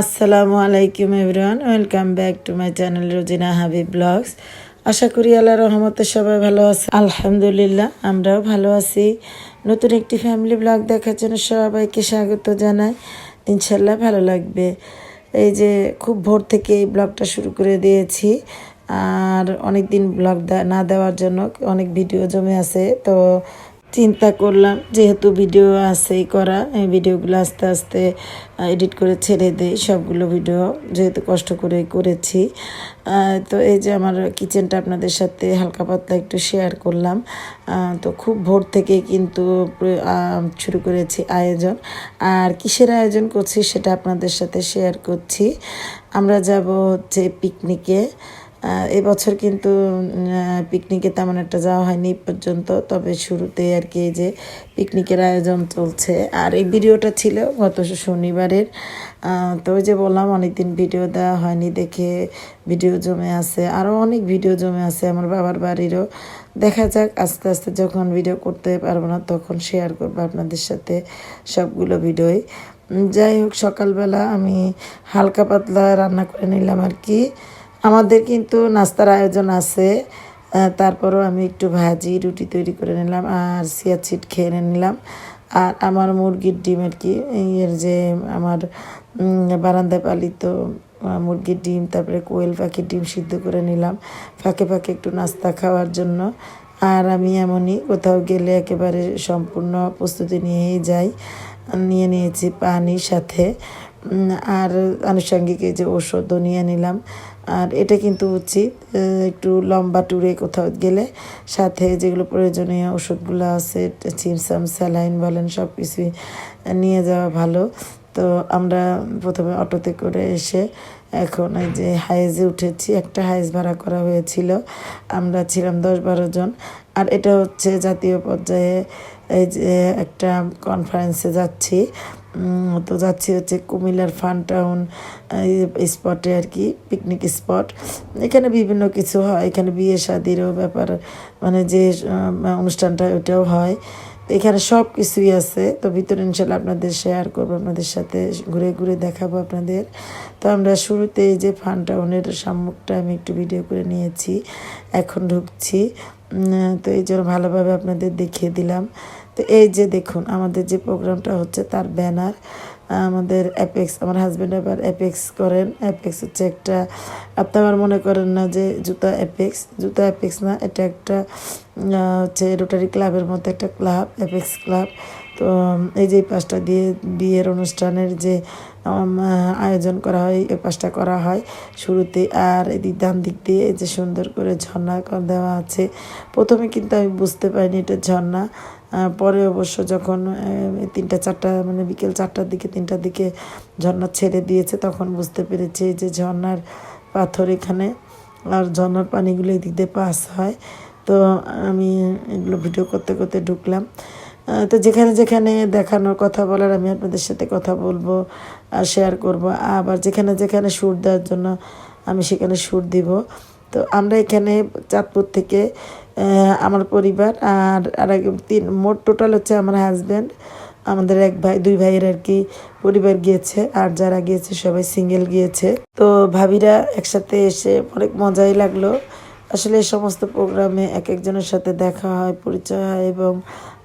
আসসালামু আলাইকুম everyone, welcome back to my channel Rozina Habib blogs. আশা করি আল্লাহ রহমতে সবাই ভালো আছে। আলহামদুলিল্লাহ, আমরাও ভালো আছি। নতুন একটি ফ্যামিলি ব্লগ দেখার জন্য সবাইকে স্বাগত জানাই। ইনশাল্লাহ ভালো লাগবে। এই যে খুব ভোর থেকে এই ব্লগটা শুরু করে দিয়েছি। আর অনেক দিন ব্লগ না দেওয়ার জন্য অনেক ভিডিও জমে আছে। তো চিন্তা করলাম, যেহেতু ভিডিও আছেই করা, এই ভিডিওগুলো আস্তে আস্তে এডিট করে ছেড়ে দেই, সবগুলো ভিডিও যেহেতু কষ্ট করে করেছি। তো এই যে আমার কিচেনটা আপনাদের সাথে হালকা পাতলা একটু শেয়ার করলাম। তো খুব ভোর থেকেই কিন্তু শুরু করেছি আয়োজন। আর কিসের আয়োজন করছি সেটা আপনাদের সাথে শেয়ার করছি। আমরা যাব হচ্ছে পিকনিকে এবছর কিন্তু পিকনিকে তেমন একটা যাওয়া হয়নি পর্যন্ত, তবে শুরুতে আর কি যে পিকনিকের আয়োজন চলছে। আর এই ভিডিওটা ছিল গত শনিবারের তো ওই যে বললাম, অনেকদিন ভিডিও দেওয়া হয়নি দেখে ভিডিও জমে আছে আরও অনেক ভিডিও জমে আছে আমার বাবার বাড়িরও। দেখা যাক, আস্তে আস্তে যখন ভিডিও করতে পারব না তখন শেয়ার করব আপনাদের সাথে সবগুলো ভিডিওই। যাই হোক, সকালবেলা আমি হালকা পাতলা রান্না করে নিলাম আর কি। আমাদের কিন্তু নাস্তার আয়োজন আছে। তারপরও আমি একটু ভাজি, রুটি তৈরি করে নিলাম আর সিয়া ছিট খেয়ে নিলাম। আর আমার মুরগির ডিম আর কি এর যে আমার বারান্দায় পালিত মুরগির ডিম, তারপরে কোয়েল পাখির ডিম সিদ্ধ করে নিলাম। ফাঁকে ফাঁকে একটু নাস্তা খাওয়ার জন্য। আর আমি এমনই কোথাও গেলে একেবারে সম্পূর্ণ প্রস্তুতি নিয়েই যাই। নিয়ে নিয়েছি পানির সাথে। আর আনুষঙ্গিক এই যে ওষুধও নিয়ে নিলাম। আর এটা কিন্তু উচিত একটু লম্বা ট্যুরে কোথাও গেলে। সাথে যেগুলো প্রয়োজনীয় ওষুধগুলো আছে চিমসাম স্যালাইন বলেন, সব কিছুই নিয়ে যাওয়া ভালো। তো আমরা প্রথমে অটোতে করে এসে এখন এই যে হাইজে উঠেছি, একটা হাইজ ভাড়া করা হয়েছিল। আমরা ছিলাম দশ বারো জন। আর এটা হচ্ছে জাতীয় পর্যায়ে এই যে একটা কনফারেন্সে যাচ্ছি। তো যাচ্ছি হচ্ছে কুমিল্লার ফান টাউন স্পটে আর কি পিকনিক স্পট এখানে বিভিন্ন কিছু হয়, এখানে বিয়ে শাদিরও ব্যাপার মানে যে অনুষ্ঠানটা ওটাও হয়। এখানে সব কিছুই আছে, তো ভিতরে ইনশাল্লাহ আপনাদের শেয়ার করব, আপনাদের সাথে ঘুরে ঘুরে দেখাবো আপনাদের। তো আমরা শুরুতে এই যে ফান টাউনের সম্মুখটা আমি একটু ভিডিও করে নিয়েছি, এখন ঢুকছি। তো এই জন্য ভালোভাবে আপনাদের দেখিয়ে দিলাম। তো এই যে দেখুন, আমাদের যে প্রোগ্রামটা হচ্ছে তার ব্যানার, আমাদের অ্যাপেক্স আমার হাজব্যান্ড আবার অ্যাপেক্স করেন। অ্যাপেক্স হচ্ছে একটা, আপনি আবার মনে করেন না যে জুতা অ্যাপেক্স জুতা অ্যাপেক্স না, এটা একটা হচ্ছে রোটারি ক্লাবের মতো একটা ক্লাব অ্যাপেক্স ক্লাব তো এই যে পাঁচটা দিয়ে বিয়ের অনুষ্ঠানের যে আয়োজন করা হয়, এই পাঁচটা করা হয় শুরুতে। আর এদিক ডান দিক দিয়ে এই যে সুন্দর করে ঝর্ণা দেওয়া আছে। প্রথমে কিন্তু আমি বুঝতে পারিনি এটা ঝর্ণা। পরে অবশ্য যখন তিনটা চারটা মানে বিকেল চারটার দিকে, তিনটার দিকে ঝর্ণা ছেড়ে দিয়েছে, তখন বুঝতে পেরেছি যে ঝর্ণার পাথর এখানে, আর ঝর্ণার পানিগুলো এদিক দিয়ে পাস হয়। তো আমি এগুলো ভিডিও করতে করতে ঢুকলাম। তো যেখানে যেখানে দেখানোর কথা বলার, আমি আপনাদের সাথে কথা বলব, আর শেয়ার করব। আবার যেখানে যেখানে সুর দেওয়ার জন্য আমি সেখানে সুর দিব। তো আমরা এখানে চাঁদপুর থেকে আমার পরিবার আর আর তিন, মোট টোটাল হচ্ছে আমার হাজব্যান্ড আমাদের এক ভাই, দুই ভাইয়ের আর কি পরিবার গিয়েছে আর যারা গিয়েছে সবাই সিঙ্গেল গিয়েছে। তো ভাবিরা একসাথে এসে অনেক মজাই লাগল। আসলে এই সমস্ত প্রোগ্রামে এক একজনের সাথে দেখা হয়, পরিচয় হয় এবং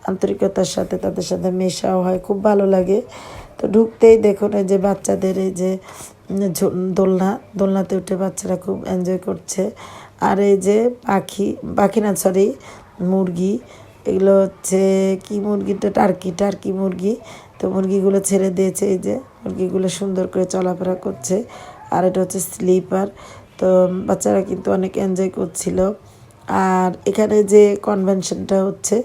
আন্তরিকতার সাথে তাদের সাথে মেশাও হয়, খুব ভালো লাগে। তো ঢুকতেই দেখুন এই যে বাচ্চাদের এই যে দোলনা, দোলনাতে উঠে বাচ্চারা খুব এনজয় করছে। আর এই যে পাখি পাখি না সরি মুরগি, এগুলো হচ্ছে কি মুরগিটা টার্কি টার্কি মুরগি। তো মুরগিগুলো ছেড়ে দিয়েছে এই যে, মুরগিগুলো সুন্দর করে চলাফেরা করছে। আর এটা হচ্ছে স্লিপার। তো বাচ্চারা কিন্তু অনেক এনজয় করছিল। আর এখানে যে কনভেনশনটা হচ্ছে,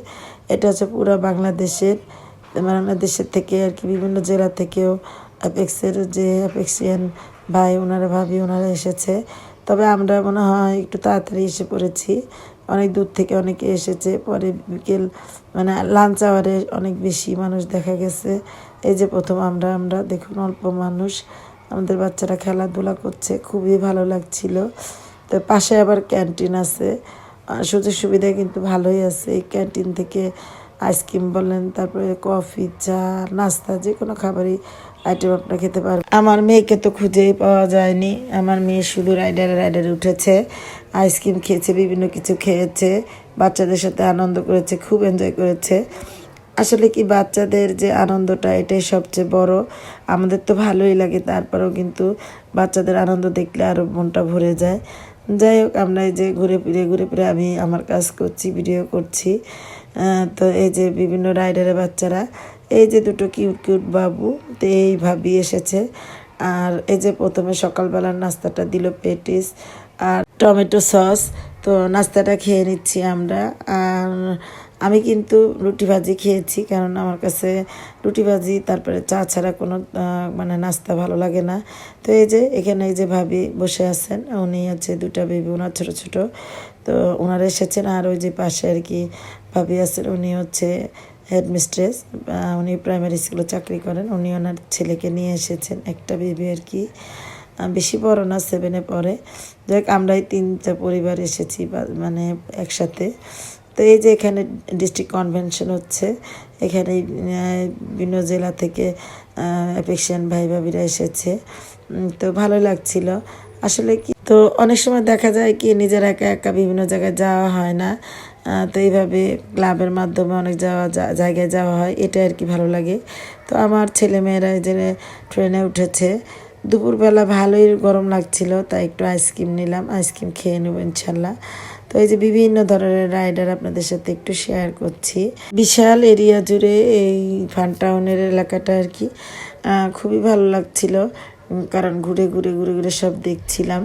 এটা হচ্ছে পুরো বাংলাদেশের বাংলাদেশের থেকে আর কি বিভিন্ন জেলা থেকেও অ্যাপেক্সের যে অ্যাপেক্সিয়ান ভাই, ওনারা ভাবি, ওনারা এসেছে। তবে আমরা মনে হয় একটু তাড়াতাড়ি এসে পড়েছি। অনেক দূর থেকে অনেকে এসেছে। পরে বিকেল মানে লাঞ্চ আওয়ারে অনেক বেশি মানুষ দেখা গেছে। এই যে প্রথম আমরা আমরা দেখুন অল্প মানুষ। আমাদের বাচ্চারা খেলাধুলা করছে, খুবই ভালো লাগছিল। তো পাশে আবার ক্যান্টিন আছে। সুযোগ সুবিধা কিন্তু ভালোই আছে। এই ক্যান্টিন থেকে আইসক্রিম বলেন, তারপরে কফি, চা, নাস্তা যে কোনো খাবারই আইটেম আপনারা খেতে পারবেন। আমার মেয়েকে তো খুঁজেই পাওয়া যায়নি। আমার মেয়ে শুধু রাইডারে রাইডারে উঠেছে, আইসক্রিম খেয়েছে, বিভিন্ন কিছু খেয়েছে, বাচ্চাদের সাথে আনন্দ করেছে, খুব এনজয় করেছে। আসলে কি বাচ্চাদের যে আনন্দটা, এটাই সবচেয়ে বড়। আমাদের তো ভালোই লাগে, তারপরেও কিন্তু বাচ্চাদের আনন্দ দেখলে আরও মনটা ভরে যায়। যাই হোক, আমরা এই যে ঘুরে ফিরে ঘুরে ফিরে আমি আমার কাজ করছি ভিডিও করছি। তো এই যে বিভিন্ন রাইডারের বাচ্চারা, এই যে দুটো কিউট কিউট বাবু, তো এই ভাবি এসেছে। আর এই যে প্রথমে সকালবেলার নাস্তাটা দিল পেটিস আর টমেটো সস। তো নাস্তাটা খেয়ে নিচ্ছি আমরা। আর আমি কিন্তু রুটি ভাজি খেয়েছি, কারণ আমার কাছে রুটি ভাজি, তারপরে চা ছাড়া কোনো মানে নাস্তা ভালো লাগে না। তো এই যে এখানে এই যে ভাবি বসে আছেন, উনি আছে দুটা বেবি ওনার ছোটো ছোটো। তো ওনারা এসেছেন আর ওই যে পাশে আর কি ভাবি আছেন, উনি হচ্ছে হেডমিস্ট্রেস উনি প্রাইমারি স্কুলে চাকরি করেন। উনি ওনার ছেলেকে নিয়ে এসেছেন একটা বেবি আর কি। বেশি বড় না সেভেনে পড়ে। যাই হোক আমরাই তিনটা পরিবার এসেছি মানে একসাথে। তো এই যে এখানে ডিস্ট্রিক্ট কনভেনশন হচ্ছে এখানে বিভিন্ন জেলা থেকে অ্যাফেকশন ভাই ভাবিরা এসেছে। তো ভালো লাগছিল। আসলে কি, তো অনেক সময় দেখা যায় কি, নিজের একা একা বিভিন্ন জায়গায় যাওয়া হয় না। তো এইভাবে ক্লাবের মাধ্যমে অনেক যাওয়া জায়গায় যাওয়া হয় এটা আর কি ভালো লাগে। তো আমার ছেলেমেয়েরা এই যে ট্রেনে উঠেছে, দুপুরবেলা ভালোই গরম লাগছিল, তাই একটু আইসক্রিম নিলাম, আইসক্রিম খেয়ে নেব ইনশাল্লাহ। তো এই যে বিভিন্ন ধরনের রাইডার আপনাদের সাথে একটু শেয়ার করছি। বিশাল এরিয়া জুড়ে এই ফান টাউনের এলাকাটা আর কি খুবই ভালো লাগছিল কারণ ঘুরে ঘুরে ঘুরে ঘুরে সব দেখছিলাম।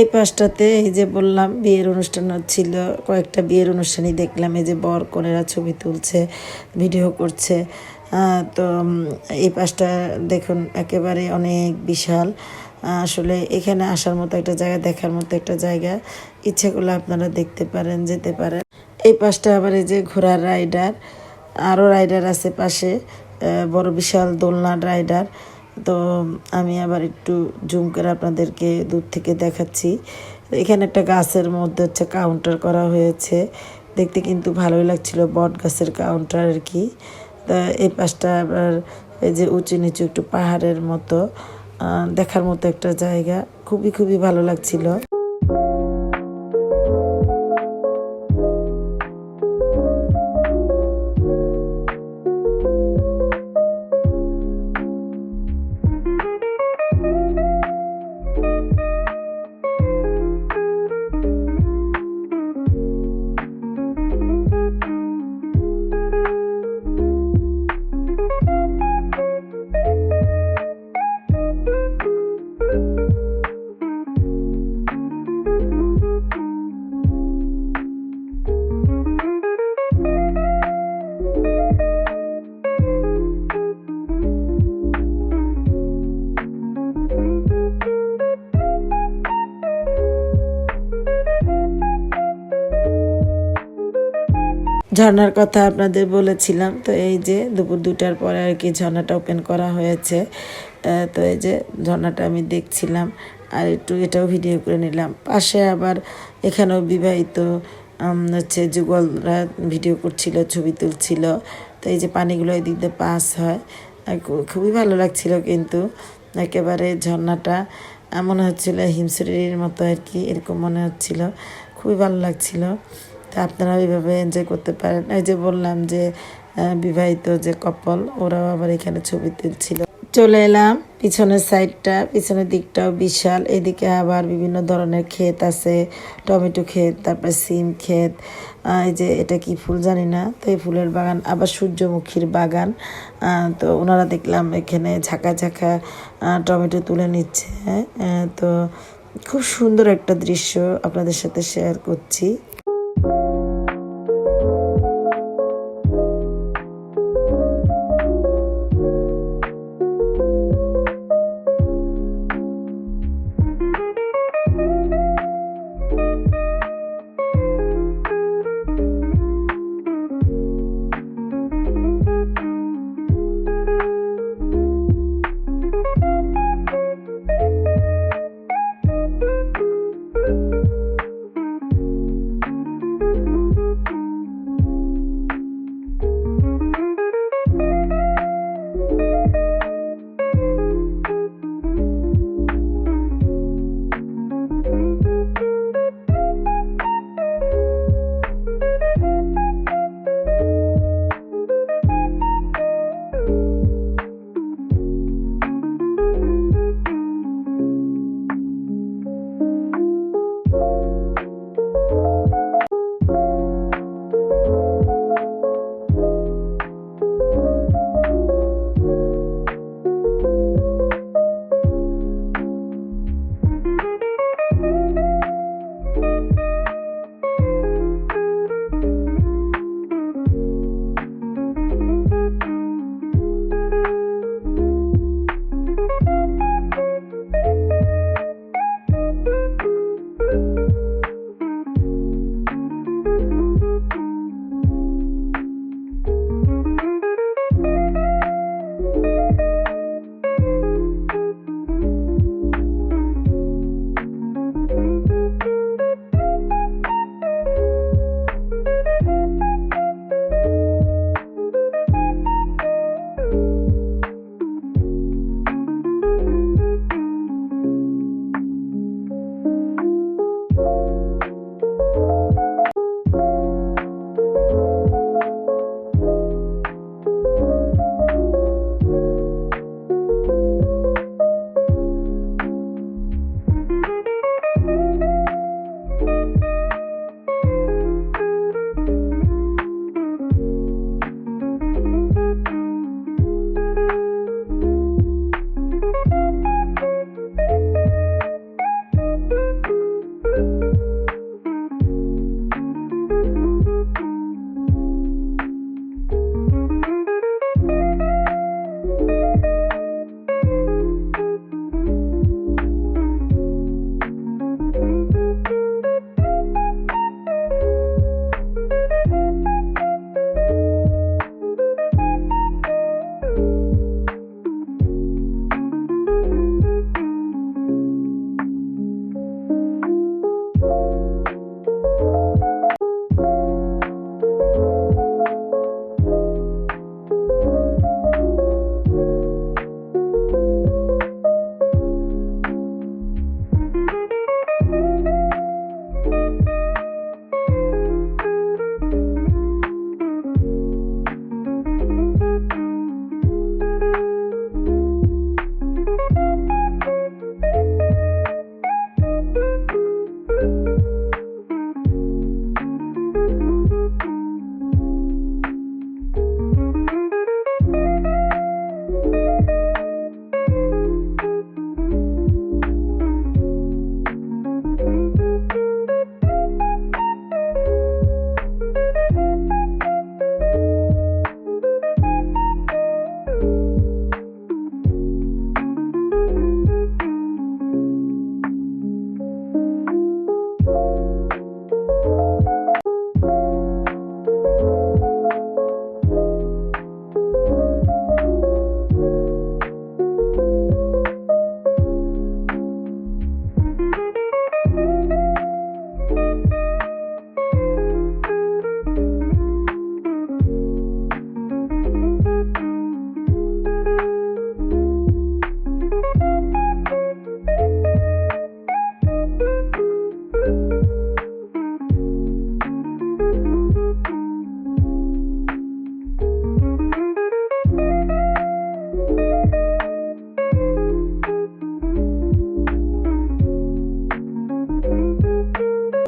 এই পাশটাতে এই যে বললাম, বিয়ের অনুষ্ঠান ছিল, কয়েকটা বিয়ের অনুষ্ঠানই দেখলাম, এই যে বর কনেরা ছবি তুলছে, ভিডিও করছে। তো এই পাশটা দেখুন, একেবারে অনেক বিশাল। আসলে এখানে আসার মতো একটা জায়গা, দেখার মতো একটা জায়গা। ইচ্ছে করলে আপনারা দেখতে পারেন, যেতে পারেন। এই পাশটা আবার এই যে ঘোড়ার রাইডার আরও রাইডার আছে পাশে বড় বিশাল দোলনার রাইডার তো আমি আবার একটু জুম করে আপনাদেরকে দূর থেকে দেখাচ্ছি। এখানে একটা গাছের মধ্যে হচ্ছে কাউন্টার করা হয়েছে। দেখতে কিন্তু ভালোই লাগছিল বট গাছের কাউন্টার আর কি। তা এই পাশটা আবার এই যে উঁচু নিচু একটু পাহাড়ের মতো দেখার মতো একটা জায়গা। খুবই খুবই ভালো লাগছিল। ঝর্ণার কথা আপনাদের বলেছিলাম, তো এই যে দুপুর দুটার পরে আর কি ঝর্ণাটা ওপেন করা হয়েছে, তো এই যে ঝর্ণাটা আমি দেখছিলাম, আর একটু এটাও ভিডিও করে নিলাম। পাশে আবার এখানেও বিবাহিত হচ্ছে যুগলরা ভিডিও করছিল, ছবি তুলছিল, তো এই যে পানিগুলো এই দিক দিয়ে পাস হয় খুবই ভালো লাগছিল কিন্তু। একেবারে ঝর্ণাটা মনে হচ্ছিল হিমশরীর মতো আর কি, এরকম মনে হচ্ছিল, খুবই ভালো লাগছিল। তা আপনারা এইভাবে এনজয় করতে পারেন। এই যে বললাম যে বিবাহিত যে কপল ওরাও আবার এখানে ছবি তুলছিল। চলে এলাম পিছনের সাইডটা পিছনের দিকটাও বিশাল। এদিকে আবার বিভিন্ন ধরনের ক্ষেত আছে টমেটো ক্ষেত তারপর সিম ক্ষেত। এই যে এটা কি ফুল জানি না তো এই ফুলের বাগান আবার সূর্যমুখীর বাগান। তো ওনারা দেখলাম এখানে ঝাঁকা ঝাঁকা টমেটো তুলে নিচ্ছে। আহ, তো খুব সুন্দর একটা দৃশ্য আপনাদের সাথে শেয়ার করছি। you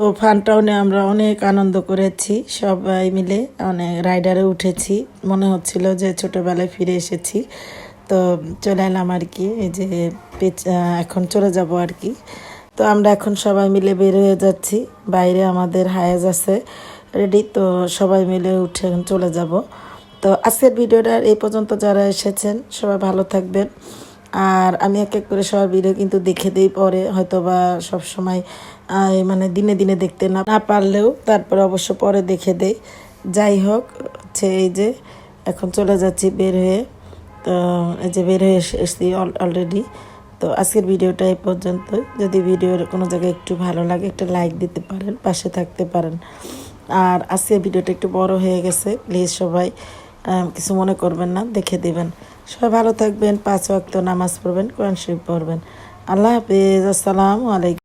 ও ফান টাউনে আমরা অনেক আনন্দ করেছি, সবাই মিলে অনেক রাইডারে উঠেছি। মনে হচ্ছিল যে ছোটবেলায় ফিরে এসেছি। তো চলে এলাম আর কি, এই যে এখন চলে যাব আর কি। তো আমরা এখন সবাই মিলে বের হয়ে যাচ্ছি, বাইরে আমাদের হায়াজ আছে রেডি তো সবাই মিলে উঠে চলে যাব। তো আজকের ভিডিওটা এই পর্যন্ত, যারা এসেছেন সবাই ভালো থাকবেন। আর আমি এক এক করে সবার ভিডিও কিন্তু দেখে দিই পরে হয়তো বা সবসময় মানে দিনে দিনে দেখতে না না পারলেও তারপরে অবশ্য পরে দেখে দেই। যাই হোক, হচ্ছে এই যে এখন চলে যাচ্ছি বের হয়ে। তো এই যে বের হয়ে এসে- এসেছি অলরেডি তো আজকের ভিডিওটা এই পর্যন্ত যদি ভিডিওর কোনো জায়গায় একটু ভালো লাগে, একটা লাইক দিতে পারেন, পাশে থাকতে পারেন। আর আজকের ভিডিওটা একটু বড় হয়ে গেছে প্লিজ সবাই কিছু মনে করবেন না, দেখে দিবেন। সবাই ভালো থাকবেন পাঁচ ওয়াক্ত নামাজ পড়বেন কোরআন শরীফ পড়বেন। আল্লাহ হাফিজ আসসালামু আলাইকুম।